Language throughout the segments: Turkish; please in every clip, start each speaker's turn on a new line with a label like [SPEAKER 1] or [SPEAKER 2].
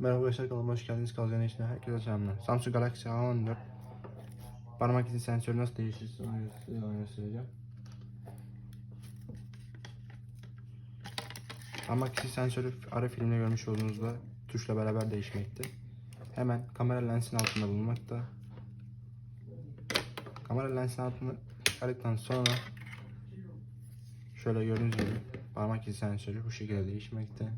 [SPEAKER 1] Merhaba arkadaşlar kanalıma hoş geldiniz. Kalacağın için herkese selamlar. Samsung Galaxy A14 parmak izi sensörü nasıl değişir onu göster- onu göstereceğim. Parmak izi sensörü ara filmde görmüş olduğunuzda tuşla beraber değişmekte. Hemen kamera lensin altında bulunmakta. Kamera lensin altını çıkardıktan sonra şöyle gördüğünüz gibi parmak izi sensörü bu şekilde değişmekte.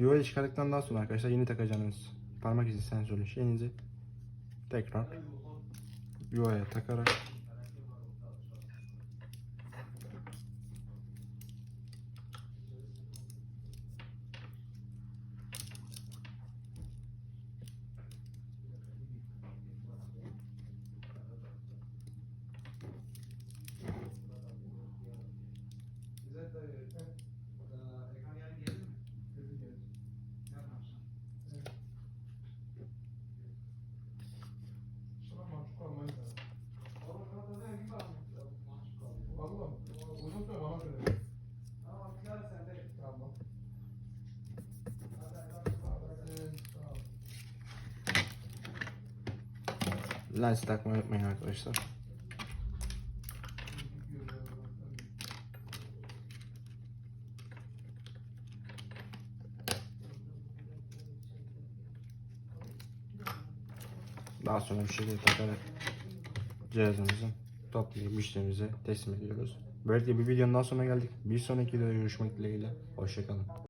[SPEAKER 1] Yuvayı çıkardıktan daha sonra arkadaşlar yeni takacağınız parmak izi sensörlü şeyinizi tekrar yuvaya takarak lens takmayı unutmayın arkadaşlar. Daha sonra bir şekilde takarak cihazımızın toplayıp müşterimize teslim ediyoruz. Böylelikle bir videonun daha sonuna geldik. Bir sonraki videoda görüşmek dileğiyle. Hoşçakalın.